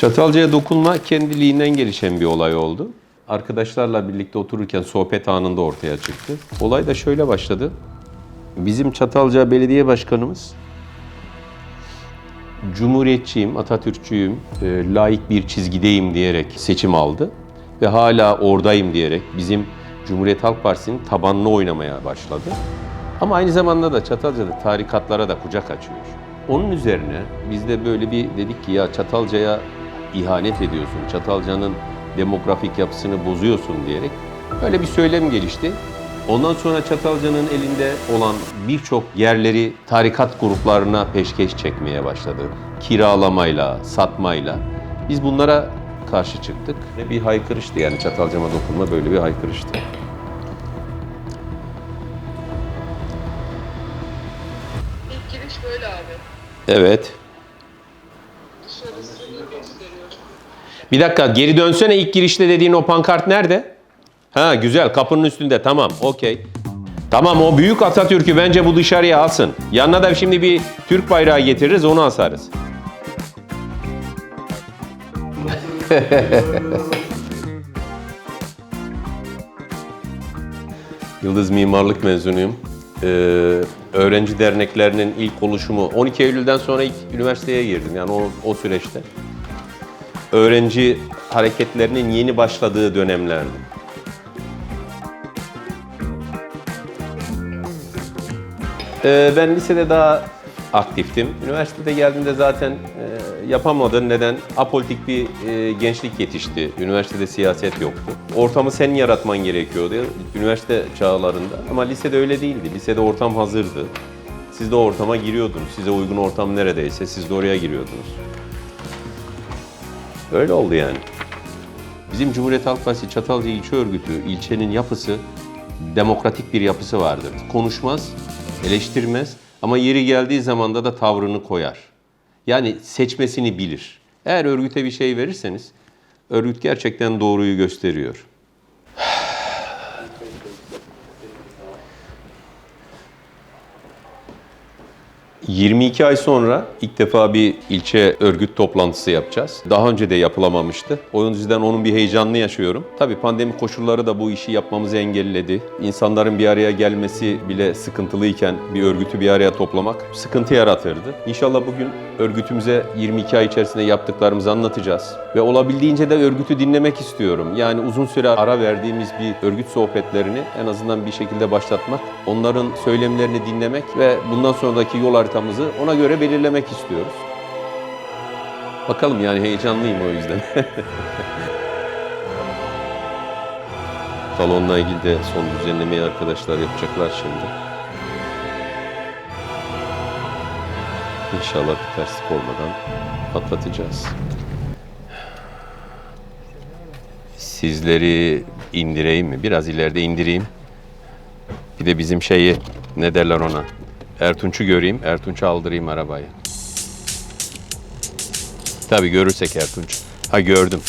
Çatalca'ya dokunma kendiliğinden gelişen bir olay oldu. Arkadaşlarla birlikte otururken sohbet anında ortaya çıktı. Olay da şöyle başladı. Bizim Çatalca Belediye Başkanımız Cumhuriyetçiyim, Atatürkçüyüm, e, layık bir çizgideyim diyerek seçim aldı. Ve hala oradayım diyerek bizim Cumhuriyet Halk Partisi'nin tabanını oynamaya başladı. Ama aynı zamanda da Çatalca'da tarikatlara da kucak açıyor. Onun üzerine biz de böyle bir dedik ki ya Çatalca'ya ihanet ediyorsun, Çatalca'nın demografik yapısını bozuyorsun diyerek böyle bir söylem gelişti. Ondan sonra Çatalca'nın elinde olan birçok yerleri tarikat gruplarına peşkeş çekmeye başladı. Kiralamayla, satmayla. Biz bunlara karşı çıktık. Ve bir haykırıştı yani Çatalca'ma dokunma böyle bir haykırıştı. İlk giriş böyle abi. Evet. Dışarısını gösteriyor. Bir dakika geri dönsene ilk girişte dediğin o pankart nerede? Ha güzel kapının üstünde tamam okey. Tamam o büyük Atatürk'ü bence bu dışarıya alsın. Yanına da şimdi bir Türk bayrağı getiririz onu asarız. Yıldız Mimarlık mezunuyum. Ee, öğrenci derneklerinin ilk oluşumu 12 Eylül'den sonra ilk üniversiteye girdim yani o, o süreçte öğrenci hareketlerinin yeni başladığı dönemlerdi. Ee, ben lisede daha aktiftim. Üniversitede geldiğimde zaten e, yapamadım. Neden? Apolitik bir e, gençlik yetişti. Üniversitede siyaset yoktu. Ortamı sen yaratman gerekiyordu üniversite çağlarında. Ama lisede öyle değildi. Lisede ortam hazırdı. Siz de ortama giriyordunuz. Size uygun ortam neredeyse siz de oraya giriyordunuz. Öyle oldu yani. Bizim Cumhuriyet Halk Partisi Çatalca İlçe Örgütü, ilçenin yapısı demokratik bir yapısı vardır. Konuşmaz, eleştirmez ama yeri geldiği zamanda da tavrını koyar. Yani seçmesini bilir. Eğer örgüte bir şey verirseniz, örgüt gerçekten doğruyu gösteriyor. 22 ay sonra ilk defa bir ilçe örgüt toplantısı yapacağız. Daha önce de yapılamamıştı. O yüzden onun bir heyecanını yaşıyorum. Tabii pandemi koşulları da bu işi yapmamızı engelledi. İnsanların bir araya gelmesi bile sıkıntılıyken bir örgütü bir araya toplamak sıkıntı yaratırdı. İnşallah bugün örgütümüze 22 ay içerisinde yaptıklarımızı anlatacağız. Ve olabildiğince de örgütü dinlemek istiyorum. Yani uzun süre ara verdiğimiz bir örgüt sohbetlerini en azından bir şekilde başlatmak, onların söylemlerini dinlemek ve bundan sonraki yol haritamızı ona göre belirlemek istiyoruz. Bakalım yani heyecanlıyım o yüzden. Salonla ilgili de son düzenlemeyi arkadaşlar yapacaklar şimdi. İnşallah bir terslik olmadan patlatacağız. Sizleri indireyim mi? Biraz ileride indireyim. Bir de bizim şeyi ne derler ona? Ertunç'u göreyim. Ertunç'u aldırayım arabayı. Tabii görürsek Ertunç. Ha gördüm.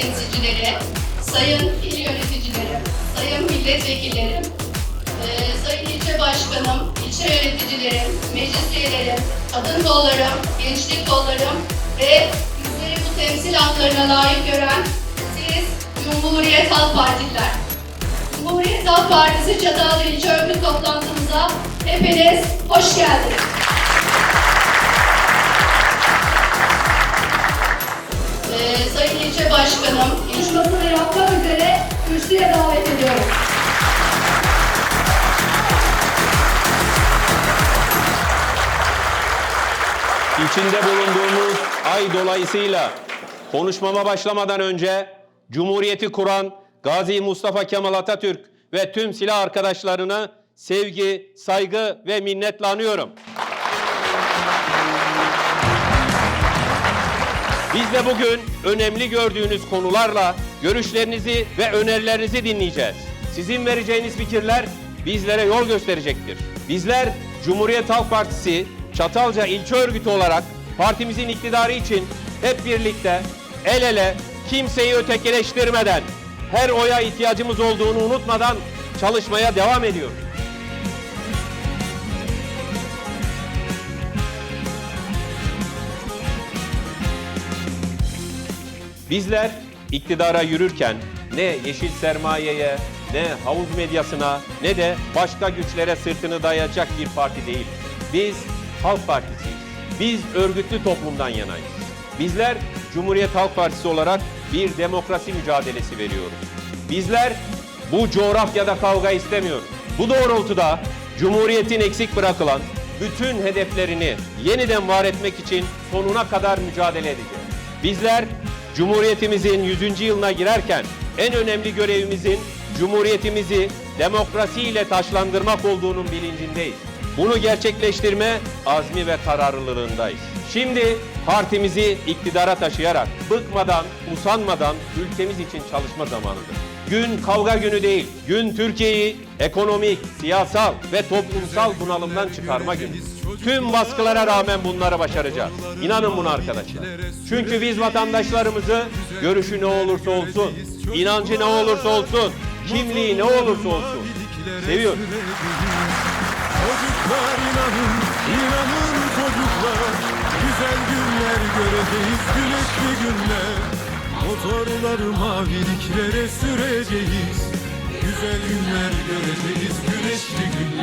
Temsilcileri, sayın il yöneticilerim, sayın milletvekillerim, eee, sayın ilçe başkanım, ilçe yöneticilerim, meclis üyelerim, kadın kollarım, gençlik kollarım ve bizleri bu temsil haklarına layık gören siz Cumhuriyet Halk Partililer. Cumhuriyet Halk Partisi Çatalca İlçe Örgüt toplantımıza hepiniz hoş geldiniz. Kürsüye davet ediyorum. İçinde bulunduğumuz ay dolayısıyla konuşmama başlamadan önce Cumhuriyeti kuran Gazi Mustafa Kemal Atatürk ve tüm silah arkadaşlarını sevgi, saygı ve minnetle anıyorum. Biz de bugün önemli gördüğünüz konularla görüşlerinizi ve önerilerinizi dinleyeceğiz. Sizin vereceğiniz fikirler bizlere yol gösterecektir. Bizler Cumhuriyet Halk Partisi Çatalca İlçe Örgütü olarak partimizin iktidarı için hep birlikte el ele kimseyi ötekileştirmeden, her oya ihtiyacımız olduğunu unutmadan çalışmaya devam ediyoruz. Bizler iktidara yürürken ne yeşil sermayeye, ne havuz medyasına, ne de başka güçlere sırtını dayayacak bir parti değil. Biz Halk Partisiyiz. Biz örgütlü toplumdan yanayız. Bizler Cumhuriyet Halk Partisi olarak bir demokrasi mücadelesi veriyoruz. Bizler bu coğrafyada kavga istemiyoruz. Bu doğrultuda Cumhuriyet'in eksik bırakılan bütün hedeflerini yeniden var etmek için sonuna kadar mücadele edeceğiz. Bizler Cumhuriyetimizin 100. yılına girerken en önemli görevimizin Cumhuriyetimizi demokrasiyle taşlandırmak olduğunun bilincindeyiz. Bunu gerçekleştirme azmi ve kararlılığındayız. Şimdi partimizi iktidara taşıyarak bıkmadan, usanmadan ülkemiz için çalışma zamanıdır. Gün kavga günü değil, gün Türkiye'yi ekonomik, siyasal ve toplumsal bunalımdan çıkarma günü. Tüm baskılara rağmen bunları başaracağız. İnanın buna arkadaşlar. Çünkü biz vatandaşlarımızı görüşü ne olursa olsun, inancı ne olursa olsun, kimliği ne olursa olsun seviyoruz. Çocuklar inanın, inanın çocuklar Güzel günler göreceğiz, güneşli günler Motorları maviliklere süreceğiz. Güzel günler göreceğiz, güneşli günler